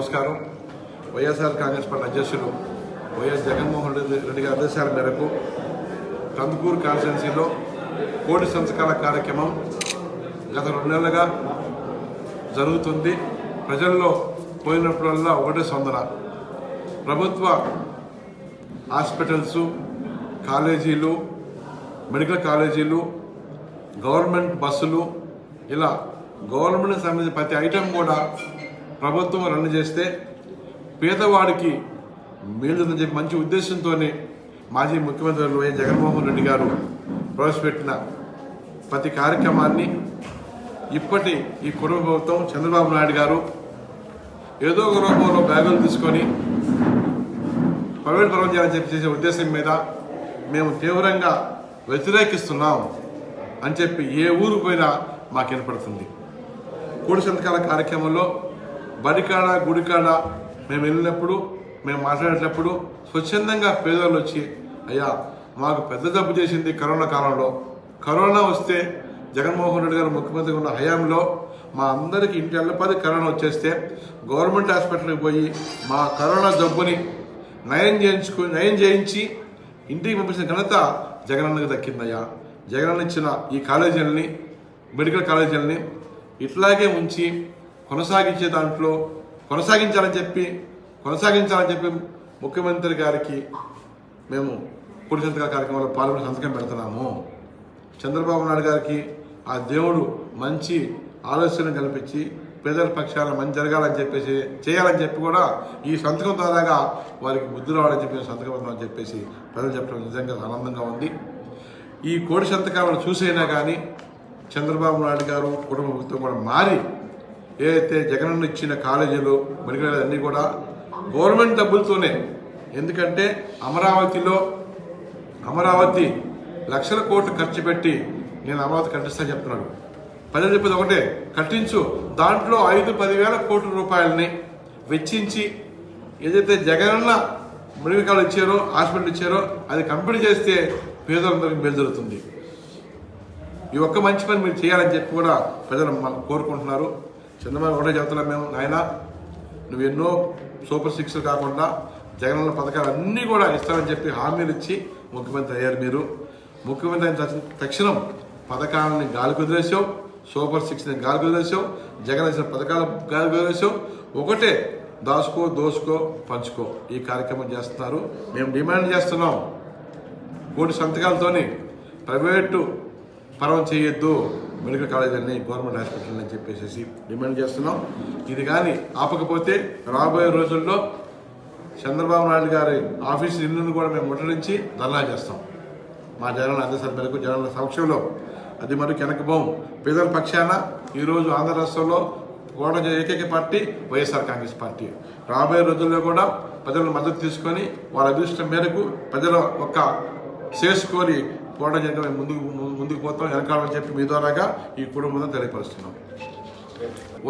నమస్కారం. YSR Congress party అధ్యక్షులు YS Jaganmohan Reddy Reddy గారి ఆదేశాల మేరకు కందుకూరు కాన్స్టిట్యున్సీలో కోటి సంస్కార కార్యక్రమం గత రెండు నెలలుగా జరుగుతుంది. ప్రజల్లో పోయినప్పుడల్లా ఒకటే సొందన ప్రభుత్వ హాస్పిటల్స్ కాలేజీలు మెడికల్ కాలేజీలు గవర్నమెంట్ బస్సులు ఇలా గవర్నమెంట్కి సంబంధించిన ప్రతి ఐటెం కూడా ప్రభుత్వం రన్ చేస్తే పేదవాడికి మేలుదని చెప్పి మంచి ఉద్దేశంతోనే మాజీ ముఖ్యమంత్రి వైఎస్ జగన్మోహన్ రెడ్డి గారు ప్రవేశపెట్టిన ప్రతి కార్యక్రమాన్ని ఇప్పటి ఈ కుటుంబ ప్రభుత్వం చంద్రబాబు నాయుడు గారు ఏదో ఒక రూపంలో బ్యాగులు తీసుకొని ప్రైవేట్ పరం చేయాలని చెప్పి చేసే ఉద్దేశం మీద మేము తీవ్రంగా వ్యతిరేకిస్తున్నాం అని చెప్పి ఏ ఊరు పోయినా మాకు వినపడుతుంది కోడి సంతకాల కార్యక్రమంలో బడికాడ గుడికాడ మేము వెళ్ళినప్పుడు మేము మాట్లాడేటప్పుడు స్వచ్ఛందంగా పేదలు వచ్చి అయ్యా మాకు పెద్ద తప్పు చేసింది కరోనా కాలంలో. కరోనా వస్తే జగన్మోహన్ రెడ్డి గారు ముఖ్యమంత్రి ఉన్న హయాంలో మా అందరికి ఇంటి అల్లపది కరోనా వచ్చేస్తే గవర్నమెంట్ హాస్పిటల్కి పోయి మా కరోనా జబ్బుని నయం చేయించుకు నయం చేయించి ఇంటికి పంపించిన ఘనత జగనన్నకు దక్కిందయ్యా. జగనన్న ఇచ్చిన ఈ కాలేజీలని మెడికల్ కాలేజీలని ఇట్లాగే ఉంచి కొనసాగించే దాంట్లో కొనసాగించాలని చెప్పి కొనసాగించాలని చెప్పి ముఖ్యమంత్రి గారికి మేము పొడి సంతకాల కార్యక్రమంలో పాల్గొని సంతకం పెడుతున్నాము. చంద్రబాబు నాయుడు గారికి ఆ దేవుడు మంచి ఆలోచన కల్పించి పేదల పక్షాన మంచి జరగాలని చెప్పేసి చేయాలని చెప్పి కూడా ఈ సంతకం ద్వారాగా వారికి బుద్ధి రావాలని చెప్పి సంతకం అని చెప్పేసి ప్రజలు చెప్పడం నిజంగా ఆనందంగా ఉంది. ఈ కోడి సంతకాలను చూసైనా కానీ చంద్రబాబు నాయుడు గారు కుటుంబ ప్రభుత్వం కూడా మారి ఏదైతే జగనన్న ఇచ్చిన కాలేజీలు మెడికల్ అన్నీ కూడా గవర్నమెంట్ డబ్బులతోనే. ఎందుకంటే అమరావతిలో అమరావతి లక్షల కోట్లు ఖర్చు పెట్టి నేను అమరావతి కట్టిస్తా చెప్తున్నాడు. ప్రజలు చెప్పేది ఒకటే కట్టించు. దాంట్లో ఐదు పదివేల కోట్ల రూపాయలని వెచ్చించి ఏదైతే జగనన్న మెడికల్ ఇచ్చారో హాస్పిటల్ ఇచ్చారో అది కంప్లీట్ చేస్తే పేదలందరికీ మేలు జరుగుతుంది. ఈ ఒక్క మంచి పని మీరు చేయాలని చెప్పి కూడా ప్రజలు కోరుకుంటున్నారు. చంద్రబాబు ఒకటే చెబుతున్నాం మేము. నాయన నువ్వు ఎన్నో సూపర్ సిక్స్ కాకుండా జగనన్న పథకాలు అన్నీ కూడా ఇస్తానని చెప్పి హామీలు ఇచ్చి ముఖ్యమంత్రి అయ్యారు మీరు. ముఖ్యమంత్రి అయిన తక్షణం పథకాలని గాలి కుదిరేసావు సూపర్ సిక్స్ని గాలి కుదిరేసావు జగన్ ఇచ్చిన పథకాలు గాలి కుదిరేసావు ఒకటే దాచుకో దోసుకో పంచుకో. ఈ కార్యక్రమం చేస్తున్నారు. మేము డిమాండ్ చేస్తున్నాం. కోటి సంతకాలతోని ప్రైవేటు పరం చేయొద్దు. మెడికల్ కాలేజ్ అన్ని గవర్నమెంట్ హాస్పిటల్ అని చెప్పేసి డిమాండ్ చేస్తున్నాం. ఇది కానీ ఆపకపోతే రాబోయే రోజుల్లో చంద్రబాబు నాయుడు గారి ఆఫీస్ ఇల్లును కూడా మేము ముట్టడించి ధర్నా చేస్తాం. మా జనాల ఆదేశాల మేరకు జనాల సమక్షంలో. అది మరి వెనకబోం పేదల పక్షాన ఈరోజు ఆంధ్ర రాష్ట్రంలో కోట ఏకైక పార్టీ వైఎస్ఆర్ కాంగ్రెస్ పార్టీ. రాబోయే రోజుల్లో కూడా ప్రజల మద్దతు తీసుకొని వాళ్ళ అదృష్టం మేరకు ప్రజల ఒక చేసుకొని పోవడం జరిగిన మేము ముందుకు ముందుకు పోతాం వెనకాలని చెప్పి మీ ద్వారాగా ఈ కుటుంబం తెలియపరుస్తున్నాం.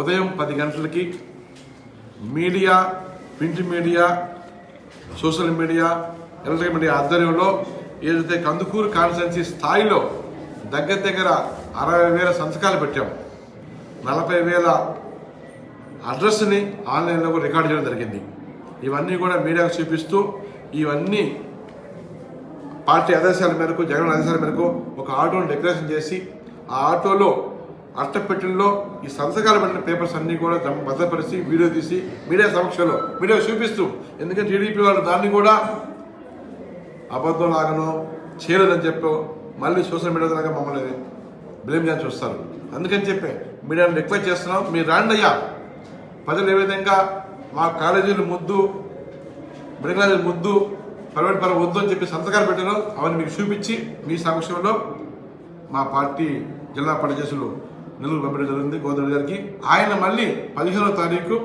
ఉదయం పది గంటలకి media print media social media electric media ఆధ్వర్యంలో ఏదైతే కందుకూరు కాన్స్టిట్యున్సీ స్థాయిలో దగ్గర దగ్గర అరవై వేల సంతకాలు పెట్టాం. నలభై వేల అడ్రస్ని ఆన్లైన్లో కూడా రికార్డ్ చేయడం జరిగింది. ఇవన్నీ కూడా మీడియాకు చూపిస్తూ ఇవన్నీ పార్టీ ఆదేశాల మేరకు జగన్ ఆదేశాల మేరకు ఒక ఆటోను డెకరేషన్ చేసి ఆ ఆటోలో అట్టపెట్టెల్లో ఈ సంతకాలు పెట్టిన పేపర్స్ అన్నీ కూడా భద్రపరిచి వీడియో తీసి మీడియా సమక్షంలో మీడియా చూపిస్తూ. ఎందుకంటే టీడీపీ వాళ్ళు దాన్ని కూడా అబద్ధం లాగనో చేయలేదని చెప్పో మళ్ళీ సోషల్ మీడియా ద్వారా మమ్మల్ని బ్లేమ్ చేసి చూస్తారు. అందుకని చెప్పి మీడియాని రిక్వెస్ట్ చేస్తున్నాం. మీరు రాండి అయ్యా ప్రజలు ఏ విధంగా మా కాలేజీలు ముద్దు మెడికల్ ముద్దు ప్రైవేట్ పరం వద్దు అని చెప్పి సంతకాలు పెట్టాను అవన్నీ మీకు చూపించి మీ సమక్షంలో మా పార్టీ జిల్లా పనిచేసులు నెల్లూరు పంపించడం జరిగింది గోదావరి గారికి. ఆయన మళ్ళీ పదిహేనో తారీఖు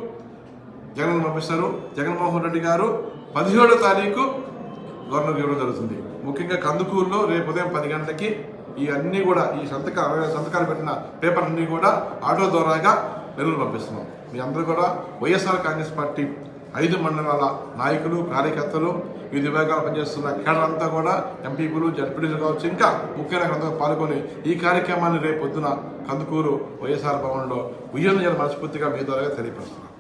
జగన్ పంపిస్తారు. జగన్మోహన్ రెడ్డి గారు పదిహేడో తారీఖు గవర్నర్కి ఇవ్వడం జరుగుతుంది. ముఖ్యంగా కందుకూరులో రేపు ఉదయం పది గంటలకి ఈ అన్నీ కూడా ఈ సంతక అరవై సంతకాలు పెట్టిన పేపర్ కూడా ఆటో ద్వారాగా నెల్లూరు పంపిస్తున్నాం. మీ అందరూ కూడా వైఎస్ఆర్ కాంగ్రెస్ పార్టీ ఐదు మండలాల నాయకులు కార్యకర్తలు వివిధ విభాగాలు పనిచేస్తున్న కేడర్ అంతా కూడా ఎంపీలు జడ్పీలు కావచ్చు ఇంకా ముఖ్య నాయకులంతా పాల్గొని ఈ కార్యక్రమాన్ని రేపు పొద్దున కందుకూరు వైఎస్ఆర్ భవన్లో ఉయ్యన్న మనస్ఫూర్తిగా మీ ద్వారా తెలియపరుస్తున్నాం.